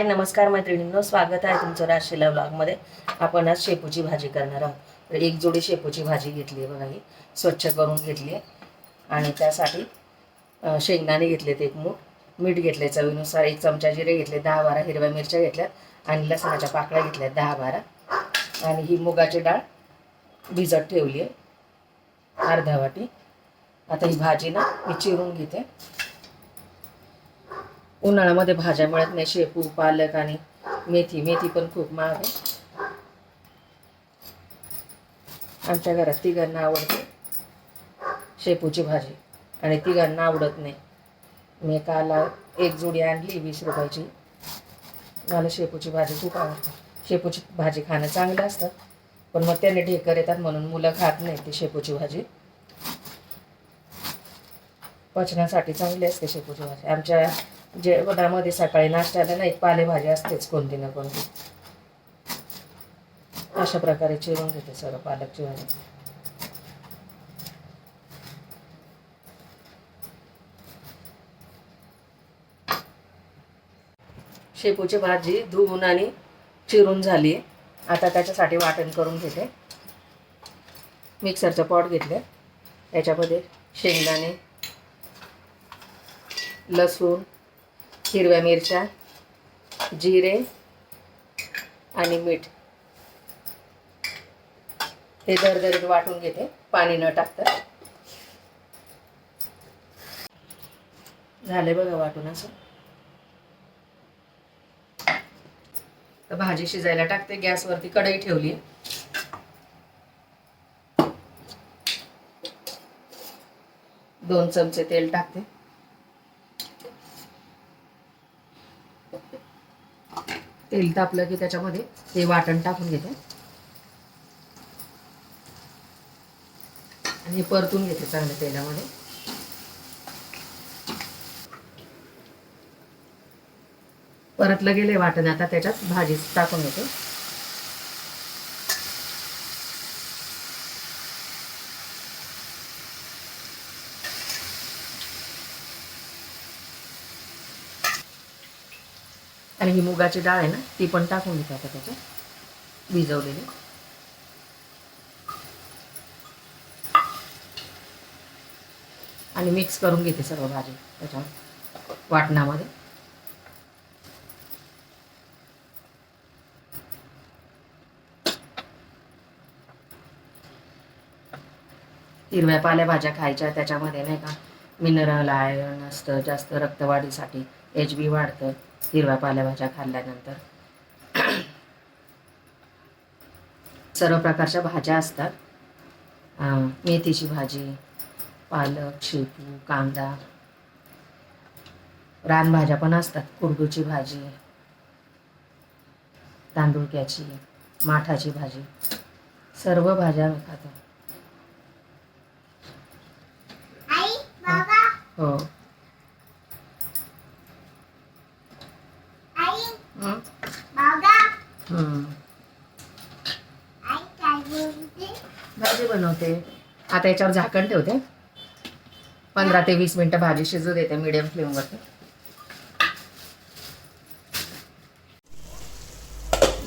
हाय नमस्कार मैत्रिणींनो. स्वागत आहे तुमचं राशीला ब्लॉगमध्ये. आपण आज शेपूची भाजी करणार आहोत. तर एक जोडी शेपूची भाजी घेतली आहे बघा ही. स्वच्छ करून घेतली आहे. आणि त्यासाठी शेंगदाणे घेतलेत एक मूठ मीठ घेतले चवीनुसार एक चमचा जिरे घेतले दहा बारा हिरव्या मिरच्या घेतल्यात आणि लसणाच्या पाकळ्या घेतल्या दहा बारा. आणि ही मुगाची डाळ भिजत ठेवली आहे. अर्धा वाटी. आता ही भाजी ना मी चिरून घेते. उन्हाळ्यामध्ये भाज्या मिळत नाही शेपू पालक आणि मेथी. मेथी पण खूप महाग आहे. आमच्या घरात तिघांना आवडते शेपूची भाजी आणि तिघांना आवडत नाही. मी काल एक जोडी आणली वीस रुपयाची. मला शेपूची भाजी खूप आवडते. शेपूची भाजी खाणं चांगलं असतं पण मग त्याने ढेकर येतात म्हणून मुलं खात नाही ती शेपूची भाजी. पचनासाठी चांगली असते शेपूची भाजी. आमच्या जेवणामध्ये सकाळी नाश्त्याला नाही पालेभाजी असतेच कोणती ना कोणती. अशा प्रकारे चिरून घेते सर्व पालकची भाजी शेपूची भाजी धुवून आणि चिरून झाली आता त्याच्यासाठी वाटण करून घेते. मिक्सरचं पॉट घेतलं त्याच्यामध्ये शेंगदाणे लसूण हिरव्या मिरच्या जिरे आणि मीठ. हे दरदरीत वाटून घेते. पाणी न टाकता. झाले बघा वाटून असं. तर भाजी शिजायला टाकते. गॅसवरती कढई ठेवली दोन चमचे तेल टाकते. तेल तापलं की त्याच्यामध्ये ते वाटण टाकून घेते. आणि परतून घेते चांगलं तेलामध्ये. परतलं गेले वाटण आता त्याच्यात भाजी टाकून घेते. आणि ही मुगाची डाळ आहे ना ती पण टाकून घेते आता त्याच्यात. भिजवलेली. आणि मिक्स करून घेते सर्व भाजी त्याच्यावर वाटणामध्ये. हिरव्या पालेभाज्या खायच्या त्याच्यामध्ये नाही का मिनरल आयर्न असतं जास्त रक्तवाढीसाठी. एच बी वाढतं हिरव्या पालेभाज्या खाल्ल्यानंतर. सर्व प्रकारच्या भाज्या असतात. मेथीची भाजी पालक शेपू कांदा. रानभाज्या पण असतात कुरडूची भाजी तांदुळक्याची माठाची भाजी. सर्व भाज्या मी खातो. हो. भाजी बनवते आता याच्यावर झाकण ठेवते पंधरा ते वीस मिनटं भाजी शिजू देते मीडियम फ्लेमवरती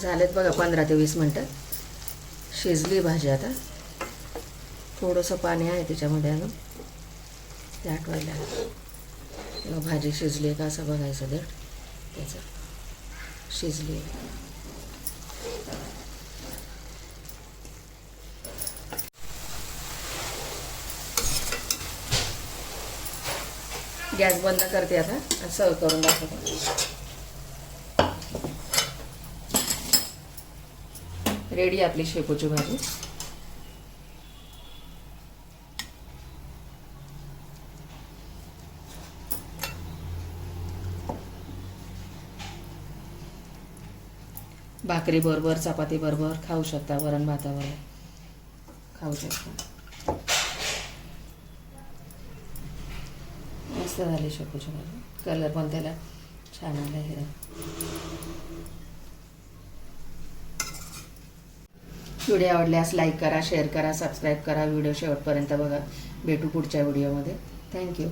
झालेत बघा पंधरा ते वीस मिनटं शिजली भाजी आता थोडंसं पाणी आहे त्याच्यामध्ये अजून ते आठवायला भाजी शिजली का असं बघायचं देठ त्याचं शिजली आहे गॅस बंद करते आता. सर्व करून दाखवते. रेडी आपली शेपूची भाजी. भाकरी बरोबर चपाती बरोबर खाऊ शकता वरण भातावर. खाऊ शकता. मस्त झाली शकू भाजी. कलर पण त्याला छान आला हिरा व्हिडिओ आवडल्यास लाईक करा शेअर करा सबस्क्राईब करा. व्हिडिओ शेवटपर्यंत बघा. भेटू पुढच्या व्हिडिओमध्ये. थँक्यू